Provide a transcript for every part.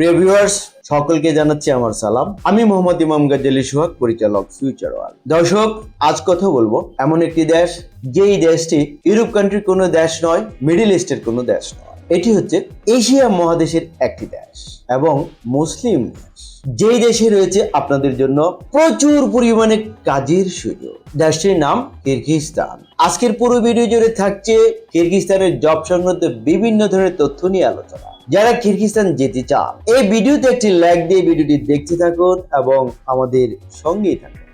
প্রিয় ভিউয়ার্স সকলকে জানাচ্ছি আমার সালাম। আমি মোহাম্মদ ইমাম গাজ্জালি সোহাগ, পরিচালক ফিউচার ওয়ার্ল্ড দর্শক, আজ কথা বলব এমন একটি দেশ, যেই দেশটি ইউরোপ কান্ট্রির কোনো দেশ নয় মিডিল ইস্টের কোনো দেশ নয়। এটি হচ্ছে এশিয়া মহাদেশের একটি দেশ এবং মুসলিম দেশ। যেই দেশে রয়েছে আপনাদের জন্য প্রচুর পরিমাণে কাজের সুযোগ। দেশটির নাম কিরগিজস্তান। আজকের পুরো ভিডিও জুড়ে থাকছে কিরগিজস্তানের জব সংক্রান্ত বিভিন্ন ধরনের তথ্য নিয়ে আলোচনা। যারা কিরগিস্তান যেতে চান, এই ভিডিওতে একটি লাইক দিয়ে ভিডিওটি দেখতে থাকুন এবং আমাদের সঙ্গেই থাকুন।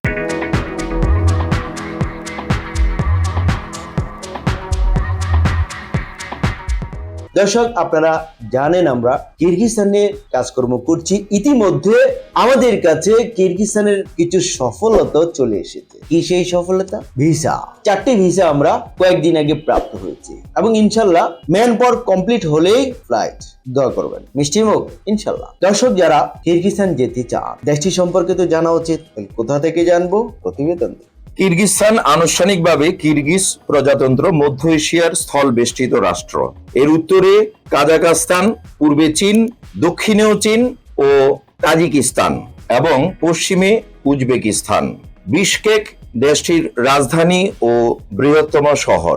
দর্শক, আপনারা জানেন আমরা কিরগিস্তানে কাজকর্ম করছি। ইতিমধ্যে আমাদের কাছে কিরগিস্তানের কিছু সফলতা চলে এসেছে। কি সেই সফলতা? ভিসা। চারটি ভিসা আমরা কয়েকদিন আগে প্রাপ্ত হয়েছে। এবং ইনশাল্লাহ ম্যান পর কমপ্লিট হলেই ফ্লাইট। দোয়া করবেন। মিষ্টি মুখ, ইনশাল্লাহ। দর্শক, যারা কিরগিস্তান যেতে চান, দেশটি সম্পর্কে তো জানা উচিত। কোথা থেকে জানব? প্রতিবেদন। কিরগিজস্তান আনুষ্ঠানিকভাবে কিরগিজ প্রজাতন্ত্র মধ্য এশিয়ার স্থল বেষ্টিত রাষ্ট্র। এর উত্তরে কাজাকাস্তান পূর্বে চীন, দক্ষিণেও চীন ও তাজিকিস্তান এবং পশ্চিমে উজবেকিস্তান। বিশকেক দেশটির রাজধানী ও বৃহত্তম শহর।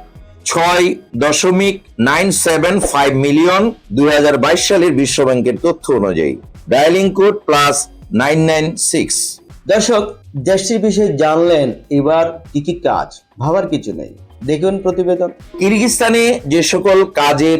ছয় দশমিক নাইন সেভেন ফাইভ মিলিয়ন দুই হাজার বাইশ সালের বিশ্ব ব্যাংকের তথ্য অনুযায়ী। Dialling code plus nine nine six. দর্শক দেশটির বিষয়ে জানলেন এবার কি কি কাজ? ভাবার কিছু নেই। দেখুন প্রতিবেদন। কিরগিস্তানে যে সকল কাজের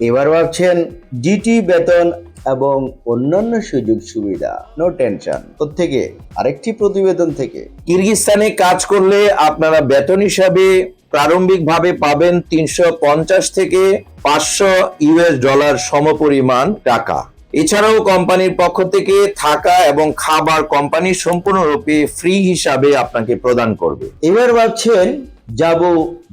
এবার ভাবছেন জিটি বেতন এবং অন্যান্য সুযোগ সুবিধা। নো টেনশন থেকে আরেকটি প্রতিবেদন থেকে। কিরগিস্তানে কাজ করলে আপনারা বেতন হিসাবে প্রারম্ভিকভাবে পাবেন তিনশো পঞ্চাশ থেকে পাঁচশো ইউএস ডলার সমপরিমাণ টাকা। এছাড়াও কোম্পানির পক্ষ থেকে থাকা এবং খাবার কোম্পানি সম্পূর্ণরূপে ফ্রি হিসাবে আপনাকে প্রদান করবে। এবার ভাবছেন যাব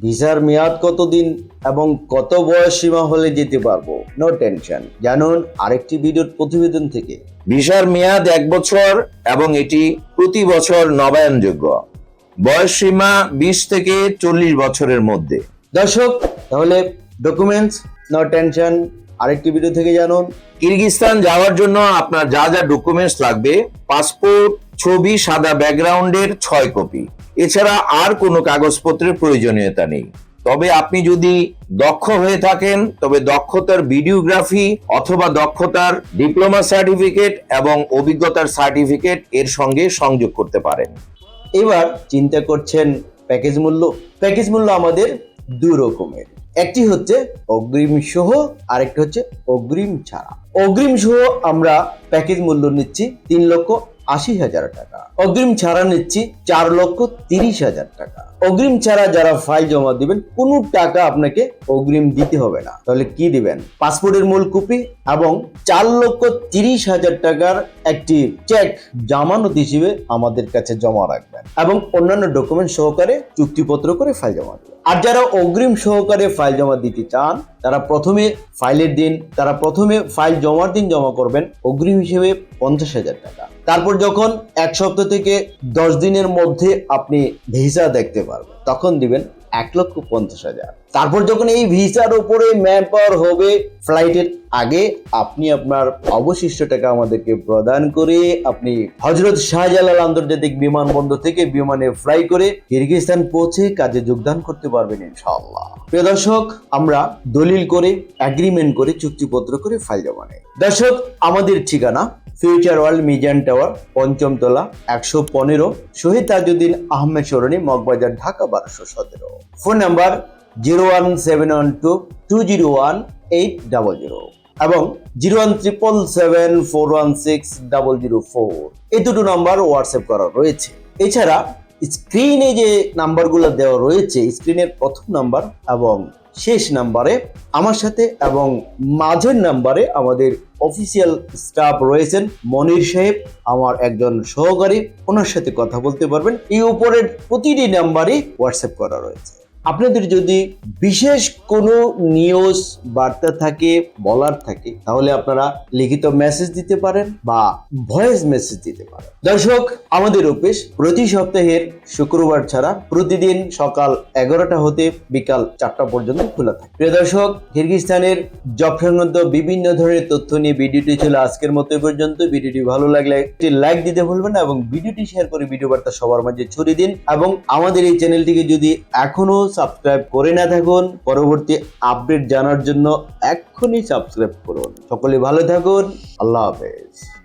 ভিসার মেয়াদ কতদিন এবং কত বয়স সীমা হলে যেতে পারব? নো টেনশন জানুন আরেকটি ভিডিওর প্রতিবেদন থেকে। ভিসার মেয়াদ এক বছর এবং এটি প্রতি বছর নবায়নযোগ্য। বয়স সীমা বিশ থেকে চল্লিশ বছরের মধ্যে। দর্শক তাহলে ডকুমেন্টস নো টেনশন আরেকটি ভিডিও থেকে জানুন। কিরগিস্তান যাওয়ার জন্য আপনার যা যা ডকুমেন্টস লাগবে পাসপোর্ট ছবি সাদা ব্যাকগ্রাউন্ডের ছয় কপি এছাড়া আর কোনো কাগজপত্রের প্রয়োজনীয়তা নেই। তবে আপনি যদি দক্ষ হয়ে থাকেন, তবে দক্ষতার ভিডিওগ্রাফি অথবা দক্ষতার ডিপ্লোমা সার্টিফিকেট এবং অভিজ্ঞতার সার্টিফিকেট এর সঙ্গে সংযোগ করতে পারেন। এবার চিন্তা করছেন প্যাকেজ মূল্য। প্যাকেজ মূল্য আমাদের দুই রকমের। একটি হচ্ছে অগ্রিম সহ, আরেকটি হচ্ছে অগ্রিম ছাড়া। অগ্রিম সহ আমরা প্যাকেজ মূল্য নিচ্ছি তিন লক্ষ আশি হাজার টাকা। অগ্রিম ছাড়া নিচ্ছি চার লক্ষ তিরিশ হাজার টাকা। অগ্রিম ছাড়া যারা ফাইল জমা দিবেন, কোনো টাকা আপনাকে অগ্রিম দিতে হবে না। তাহলে কি দিবেন? পাসপোর্টের মূল কপি এবং চার লক্ষ তিরিশ হাজার টাকার একটি চেক জামানত হিসেবে আমাদের কাছে জমা রাখবেন এবং অন্যান্য ডকুমেন্ট সহকারে চুক্তিপত্র করে ফাইল জমা দেবেন। আর যারা অগ্রিম সহকারে ফাইল জমা দিতে চান তারা প্রথমে ফাইলের দিন, তারা প্রথমে ফাইল জমার দিন জমা করবেন অগ্রিম হিসেবে পঞ্চাশ হাজার টাকা। তারপর যখন এক সপ্তাহ থেকে দশ দিনের মধ্যে আপনি ভিসা দেখতে পারবেন, তখন দিবেন এক লক্ষ পঞ্চাশ হাজার। তারপর যখন এই ভিসার উপরে ম্যান পাওয়ার হবে ফ্লাইটের আগে আপনি আপনার অবশিষ্ট টাকা আমাদেরকে প্রদান করে আপনি হজরত শাহজালাল আন্তর্জাতিক বিমানবন্দর থেকে বিমানে ফ্লাই করে কিরগিস্তান পৌঁছে কাজে যোগদান করতে পারবেন ইনশাআল্লাহ। প্রিয় দর্শক, আমরা দলিল করে এগ্রিমেন্ট করে চুক্তিপত্র করে ফাইল জমা নেই দর্শক, আমাদের ঠিকানা ফিউচার ওয়ার্ল্ড মিজান টাওয়ার পঞ্চম তলা একশো পনেরো, শহীদ তাজউদ্দিন আহমেদ সরণি মগবাজার, ঢাকা, বারোশো সতেরো। Phone number zero one seven one two two zero one eight double zero এবং zero one triple seven four one six double zero four. এই দুটো নাম্বার হোয়াটসঅ্যাপ করা রয়েছে। এছাড়া স্ক্রিনে যে নাম্বারগুলো দেওয়া রয়েছে, স্ক্রিনের প্রথম নাম্বার এবং শেষ নাম্বারে আমার সাথে এবং মাঝের নাম্বারে আমাদের অফিসিয়াল স্টাফ রয়েছেন মনির সাহেব, আমার একজন সহকারী। ওনার সাথে কথা বলতে পারবেন। এই উপরের প্রতিটি নাম্বারই হোয়াটসঅ্যাপ করা রয়েছে। আপনাদের যদি বিশেষ কোনো নিউজ বার্তা থাকে, বলার থাকে, তাহলে আপনারা লিখিত মেসেজ দিতে পারেন বা ভয়েস মেসেজ দিতে পারেন। দর্শক, আমাদের অফিস প্রতি সপ্তাহের শুক্রবার ছাড়া প্রতিদিন সকাল এগারোটা হতে বিকাল চারটা পর্যন্ত খোলা থাকে। প্রিয় দর্শক কিরগিস্তানের জব সংক্রান্ত বিভিন্ন ধরনের তথ্য নিয়ে ভিডিওটি ছিল আজকের মতো পর্যন্ত। ভিডিওটি ভালো লাগলে একটি লাইক দিতে ভুলবেন না এবং ভিডিওটি শেয়ার করে ভিডিও বার্তা সবার মাঝে ছড়িয়ে দিন। এবং আমাদের এই চ্যানেলটিকে যদি এখনও সাবস্ক্রাইব করে না থাকুন। পরবর্তী আপডেট জানার জন্য এক্ষুনি সাবস্ক্রাইব করুন। সকলে ভালো থাকুন। আল্লাহ হাফেজ।